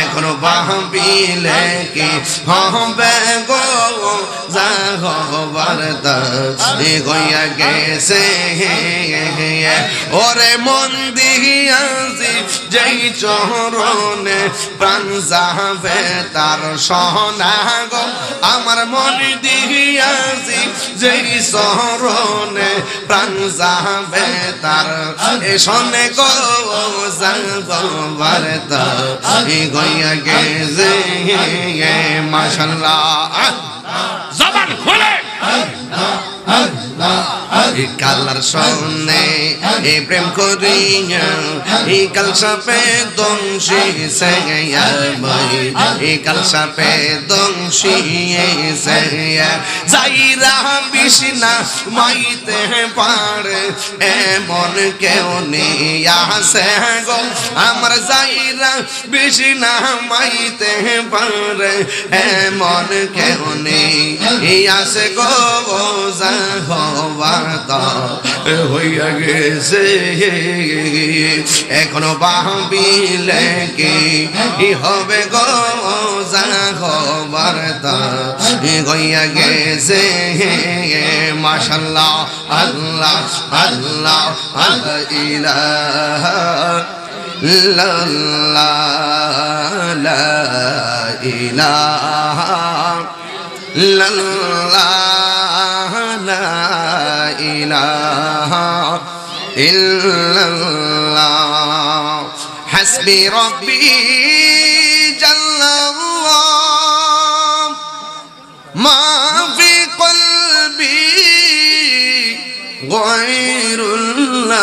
এখনও ভাবিলে কি? হবে গো যা হবার তা গইয়া গেছে ওরে মন দিয়াছি যেই চরণে প্রাণ যাবে তার সহনা গো। আমার মন দিয়াছি যেই চরণে প্রাণ যাবে তার। এ শোনে গো যাবার তা গইয়া গেছে মাশাল্লাহ। কালার সন্নে এই প্রেম করিয়া, এই কালসা পে দংশি সে এই কালসা পে দংশি সে যাইরা বিষ্ণা মাইতে পারে এমন কেউ আসে গো। আমার যাইরা বিষ্ণা মাইতে পারে এমন কেউ নেই আসে গো যা হবাতা হইয়া গেছে। এখনও বাহবিলে কি হবে গো যা হবারতা হইয়া গেছে। মাশাল্লাহ, আল্লাহ আল্লাহ আল্লাহ, ইলাহা ইলাহা ইল্লাল্লাহ লা ইলাহা ইল্লাল্লাহ। হাসবি রব্বি জাল্লাল্লাহ। মা ফি কলবি গয়রুল্লাহ।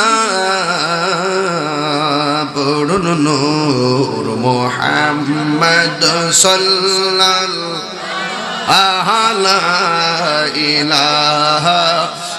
পড়ুন নূর মোহাম্মদ সাল্লাল্লাহু। লা ইলাহা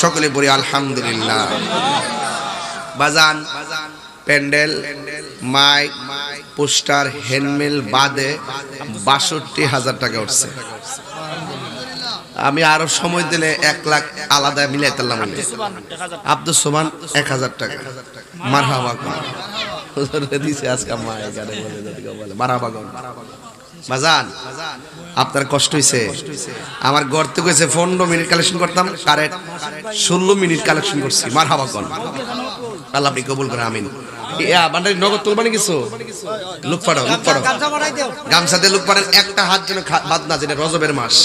সকলে পড়ি, আলহামদুলিল্লাহ। বাজান, প্যান্ডেল, মাইক, পোস্টার, হ্যান্ডমেল বাদে বাষট্টি হাজার টাকা উঠছে। আমি আরও সময় দিলে এক লাখ আলাদা মিলাই তাল্লাম আব্দুল সোমান, এক হাজার টাকা। মারহাবা দিছে বাজান আপনার কষ্ট হয়েছে আমার ঘর থেকে হয়েছে পনেরো মিনিট কালেকশন করতাম কারেক্ট ষোলো মিনিট কালেকশন করছি। মার হাবা কন? আল্লাহ আপনি কবুল করে আমিন। বান্ডারি নগদ তুলবানি কিছু? লুক পাড়াও লুক পাড়াও গামছা লুক পাড়েন একটা হাত যেন বাদ না যেটা রজবের মাস।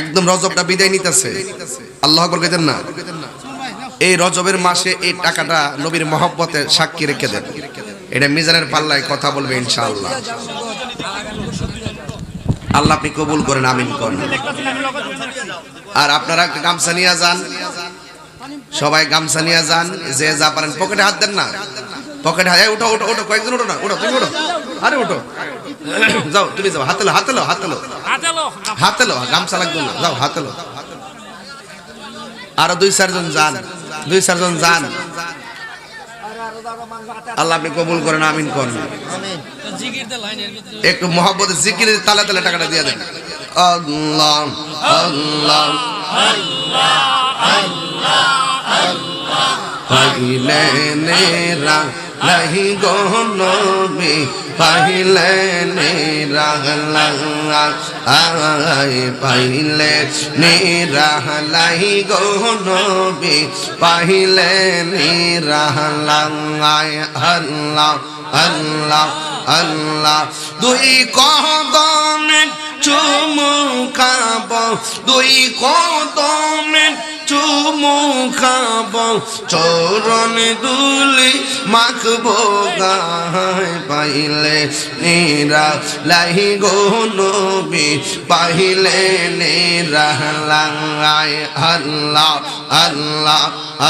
একদম রজবটা বিদায় নিতেছে। আল্লাহ না এই রজবের মাসে এই টাকাটা নবীর মহব্বতে সাক্ষী রেখে দেন। এটা মিজানের পাল্লায় কথা বলবে ইনশাআল্লাহ। আল্লাহ আপনি কবুল করেন, আমিন করেন। আর আপনারা গামছা নিয়ে যান। সবাই গামছা নিয়ে যান, যে যা পারেন। পকেটে হাত দেন না। পকেটে হাত উঠো উঠো উঠো কয়েকজন উঠো না? উঠো তুমি উঠো আরে উঠো যাও, তুমি যাও। হাতে লো হাতে লো হাতে লো হাতে লো গামছা লাগবে না। যাও, হাতে লো আরও দুই চারজন যান। দুই চারজন যান। আল্লাহ আপনি কবুল করেন আমিন করেন। একটু মহব্বত জিকিরের তালে তালে টাকাটা দিয়ে দেন। আল্লাহ আল্লাহ লাহি গো নবী, পাইলে নেরা আই পাইলে নেরা লাহি গো নবী, পাইলে নেরা আয় আল্লাহ আল্লাহ আল্লাহ। দুই কদমে চুমু খাব, দুই কদমে চুমু খাব চরণ দুলি মাখবো গায় পাইলে নিরা লাহি গো নবী, পাইলে নিরা লাঙায় আল্লাহ আল্লাহ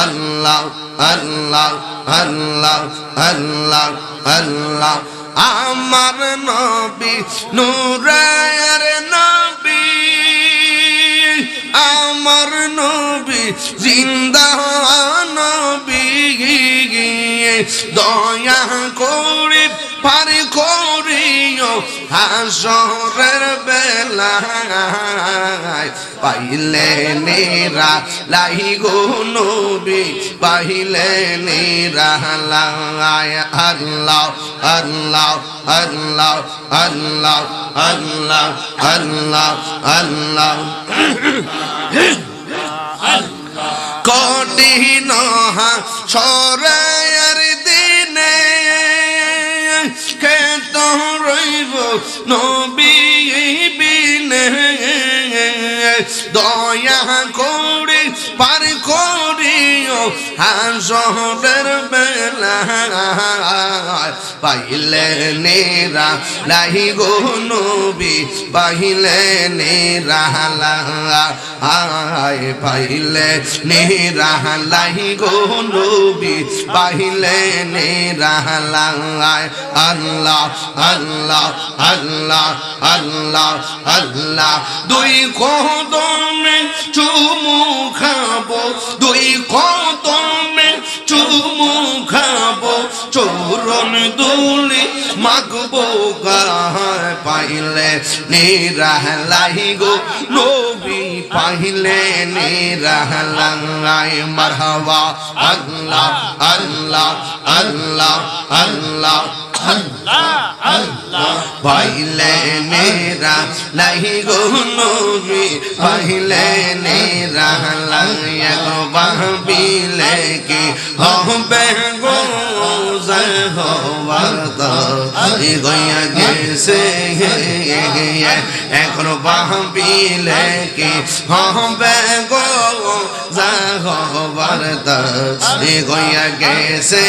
আল্লাহ আল্লাহ আল্লাহ আল্লাহ আল্লাহ। আমার নবী, নূরের নবী। আমার নবী জিন্দা নবী দয়া করে হাসরের বেলায় পাইলে নেরা লাই গো নবী, পাইলে নেরা লাই আল্লাহ আল্লাহ আল্লাহ আল্লাহ আল্লাহ আল্লাহ আল্লাহ। কঠিন সরাইয়ার দিনে দয়া করে পার করিও হাসরের পাইলে নেরা গো নবী, পাইলে নেরা আয় গো নবী, পাইলে আল্লাহ আল্লাহ আল্লাহ আল্লাহ আল্লাহ, দুই কদমে চুমু খাব, দুই কদমে চুমু খাব চৌরন দুলি মাগবো গায় পাইলে নিরাহলাই গো, নবী পাইলে নিরাহলাই, মারহাবা, আল্লাহ আল্লাহ আল্লাহ আল্লাহ পাইলে নেরা নাহি গো, নবী পাইলে নেরা লাইয়া গো বাহবিলে কি হবে গো গেছে কি গেছে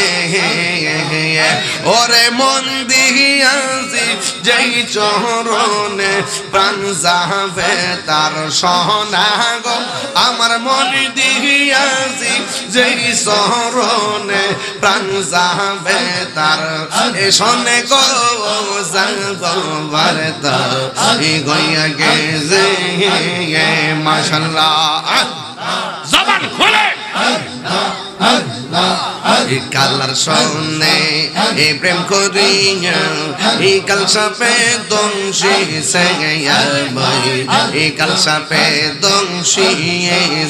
ওরে মন দিয়াছি যেই চরণে প্রাণ যাবে তার সহনা গো। আমার মন দিয়াছি যেই চরণে প্রাণ যাবে তার শোনে গো যাবার তা এ গইয়া গেছে মাশাল্লাহ। জবান খোলে। এই কালার সন্নে এই প্রেম করিয়া এই কালসা পে দংশি সেয়া ভাই এই কালসা পে দংশি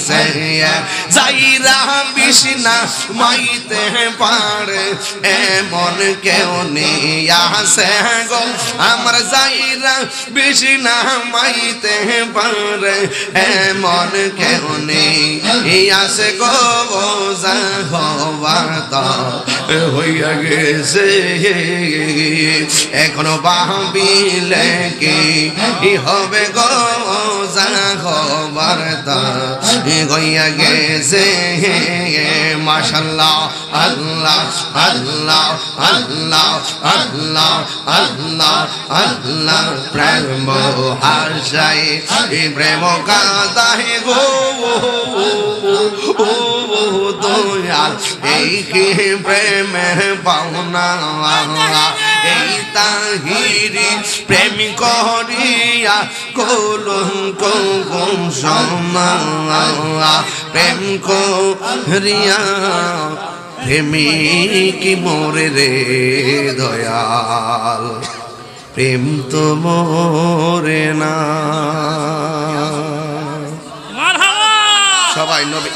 সেয়া। যাইরা বিষ্ণা মাইতে পারে এমন কেউ নেই আসে গো। আমার যাইরা বিষ্ণা মাইতে পারে এমন কেউ নেই আসে গো। যা হবার তা হইয়া গেছে। এখনও বাহবিলে কি? হবে গো যা হবার তা। হইয়া গেছে মাশাল্লাহ, আল্লাহ আল্লাহ আল্লাহ আল্লাহ আল্লাহ আল্লাহ। প্রেম হাসাই প্রেম কাদাই গো। এই কি পাওনা এই তাহিরি প্রেম করিয়া কলঙ্ক সমা প্রেম করিয়া প্রেমিক মোরে রে দয়াল। প্রেম তো মোরে না। সবাই নবী